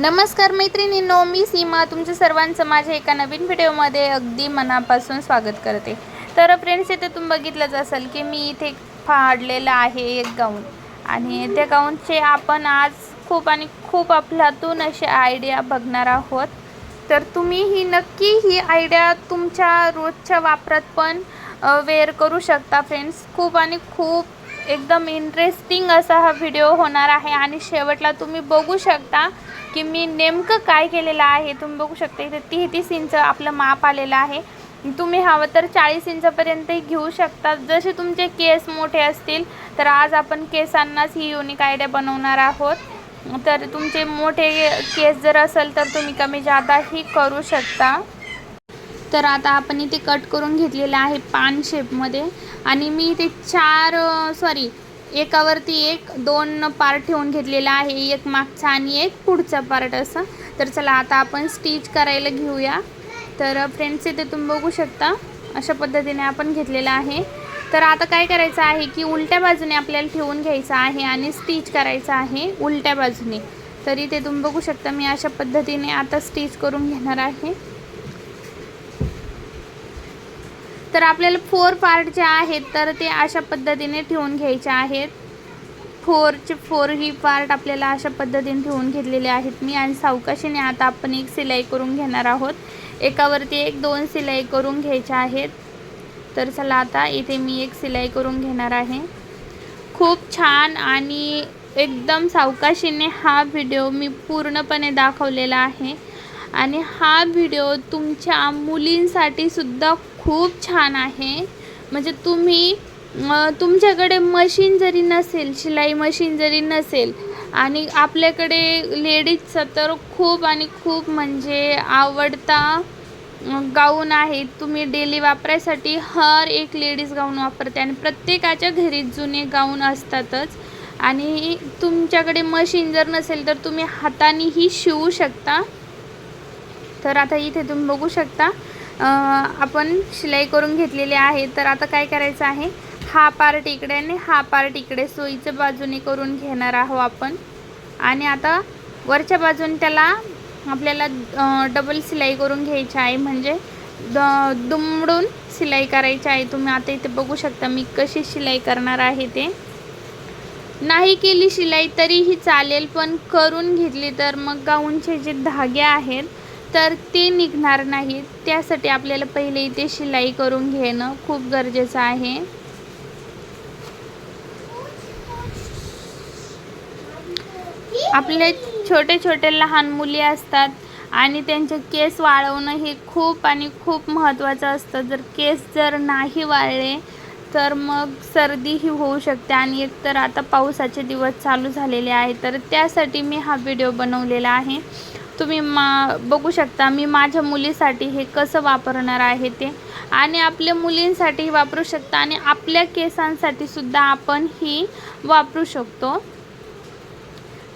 नमस्कार मैत्रिणींनो मी सीमा. तुमच्या सर्वांचं माझ्या एका नवीन व्हिडिओमध्ये अगदी मनापासून स्वागत करते. तर फ्रेंड्स इथे तुम्ही बघितलंच असेल की मी इथे फाडलेलं आहे एक गाऊन आणि त्या गाऊनचे आपण आज खूप आणि खूप अफलातून असे आयडिया बघणार आहोत. तर तुम्ही ही नक्की ही आयडिया तुमच्या रोजच्या वापरात पण वेअर करू शकता फ्रेंड्स खूप आणि खूप एकदम इंटरेस्टिंग असा हा व्हिडिओ होणार आहे. आणि शेवटला तुम्ही बघू शकता की मी नेमकं काय केलेलं आहे तुम्ही बघू शकता इथे तेहतीस इंच आपलं माप आलेलं आहे. तुम्ही हवं तर चाळीस इंचापर्यंतही घेऊ शकता. जसे तुमचे केस मोठे असतील तर आज आपण केसांनाच ही युनिक आयडिया बनवणार आहोत. तर तुमचे मोठे केस जर असेल तर तुम्ही कमी जादाही करू शकता. तर आता आपण इथे कट करून घेतलेलं आहे पान शेपमध्ये आणि मी इथे चार सॉरी एकावरती एक दोन पार्ट ठेवून घेतलेला आहे. एक मागचा आणि एक पुढचा पार्ट असं. तर चला आता आपण स्टिच करायला घेऊया. तर फ्रेंड्स इथे तुम्ही बघू शकता अशा पद्धतीने आपण घेतलेला आहे. तर आता काय करायचं आहे की उलट्या बाजूने आपल्याला ठेवून घ्यायचं आहे आणि स्टिच करायचं आहे उलट्या बाजूने. तर इथे तुम्ही बघू शकता मी अशा पद्धतीने आता स्टिच करून घेणार आहे. तर आपल्याला फोर पार्ट जे आहेत तर ते अशा पद्धतीने ठेवून घ्यायचे आहेत. फोरचे फोर ही पार्ट आपल्याला अशा पद्धतीने ठेवून घेतलेले आहेत मी आणि सावकाशीने आता आपण एक सिलाई करून घेणार आहोत. एकावरती एक दोन सिलाई करून घ्यायच्या आहेत. तर चला आता इथे मी एक सिलाई करून घेणार आहे. खूप छान आणि एकदम सावकाशीने हा व्हिडिओ मी पूर्णपणे दाखवलेला आहे. आणि हा व्हिडिओ तुमच्या मुलींसाठी सुद्धा खूप छान आहे. म्हणजे तुम्ही तुमच्याकडे मशीन जरी नसेल शिलाई मशीन जरी नसेल आणि आपल्याकडे लेडीजचं तर खूप आणि खूप म्हणजे आवडता गाऊन आहे. तुम्ही डेली वापरायसाठी हर एक लेडीज गाऊन वापरते आणि प्रत्येकाच्या घरी जुने गाऊन असतातच. आणि तुमच्याकडे मशीन जर नसेल तर तुम्ही हातानेही शिवू शकता. तर आता इथे तुम्ही बघू शकता. आपण शिलाई करून घेतलेली आहे तर आता काय करायचं आहे? हा पार्ट इकडे आणि हा पार्ट इकडे सोयीच्या बाजूने करून घेणार आहोत आपण. आणि आता वरच्या बाजूने त्याला आपल्याला डबल सिलाई करून घ्यायची आहे. म्हणजे द दुमडून सिलाई करायची आहे. तुम्ही आता इथे बघू शकता मी कशी शिलाई करणार आहे ते. नाही केली शिलाई तरीही चालेल पण करून घेतली तर मग गाऊनचे जे धागे आहेत तर ते निघणार नाहीत. त्यासाठी आपल्याला पहिले इथे शिलाई करून घेणं खूप गरजेचं आहे. आपले छोटे छोटे लहान मुली असतात आणि त्यांचे केस वाळवणं हे खूप आणि खूप महत्त्वाचं असतं. जर केस जर नाही वाळले तर मग सर्दीही होऊ शकते आणि एकतर आता पावसाचे दिवस चालू झालेले आहे तर त्यासाठी मी हा व्हिडिओ बनवलेला आहे. तुम्ही मा बघू शकता मी माझ्या मुलीसाठी हे कसं वापरणार आहे ते. आणि आपल्या मुलींसाठी वापरू शकता आणि आपल्या केसांसाठी सुद्धा आपण ही वापरू शकतो.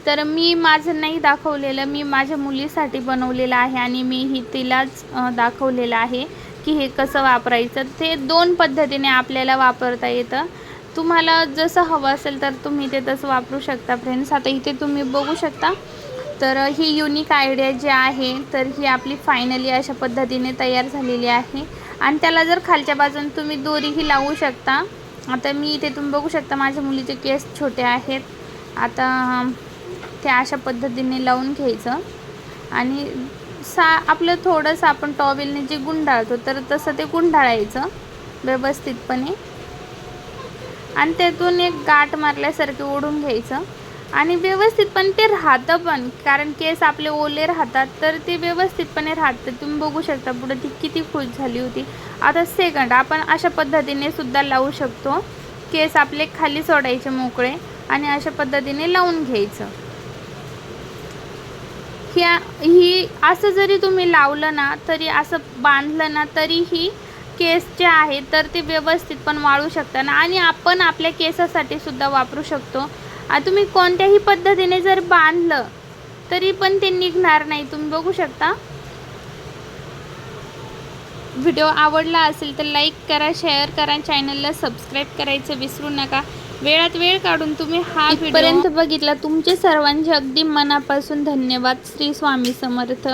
तर मी माझं नाही दाखवलेलं मी माझ्या मुलीसाठी बनवलेलं आहे आणि मी ही तिलाच दाखवलेलं आहे की हे कसं वापरायचं. ते दोन पद्धतीने आपल्याला वापरता येतं. तुम्हाला जसं हवं असेल तर तुम्ही ते तसं वापरू शकता फ्रेंड्स आता इथे तुम्ही बघू शकता तर ही युनिक आयडिया जी आहे तर ही आपली फायनली अशा पद्धतीने तयार झालेली आहे. आणि त्याला जर खालच्या बाजून तुम्ही दोरीही लावू शकता आता मी इथे तुम्ही बघू शकता माझ्या मुलीचे केस छोटे आहेत. आता ते अशा पद्धतीने लावून घ्यायचं. आणि सा आपलं थोडंसं आपण टॉवेलने जे गुंडाळतो तर तसं ते गुंडाळायचं व्यवस्थितपणे. आणि त्यातून एक गाठ मारल्यासारखे ओढून घ्यायचं. आणि व्यवस्थित पण ते राहतं पण. कारण केस आपले ओले राहतात तर ते व्यवस्थितपणे राहतं. तुम्ही बघू शकता पुढे ती किती खुश झाली होती. आता सेकंड आपण अशा पद्धतीने सुद्धा लावू शकतो. केस आपले खाली सोडायचे मोकळे आणि अशा पद्धतीने लावून घ्यायचं. ह्या ही असं जरी तुम्ही लावलं ना तरी असं बांधलं ना तरीही केस जे आहे तर ते व्यवस्थित पण वाळू शकतात ना. आणि आपण आपल्या केसासाठी सुद्धा वापरू शकतो. तुम्ही कोणत्याही पद्धतीने जर बांधलं तरी पण ते निघणार नाही. तुम्ही बघू शकता. व्हिडिओ आवडला असेल तर लाईक करा शेअर करा चॅनलला सबस्क्राईब करायचं विसरू नका. वेळात वेळ काढून तुम्ही हा पर्यंत बघितला. तुमचे सर्वांचे अगदी मनापासून धन्यवाद. श्री स्वामी समर्थ.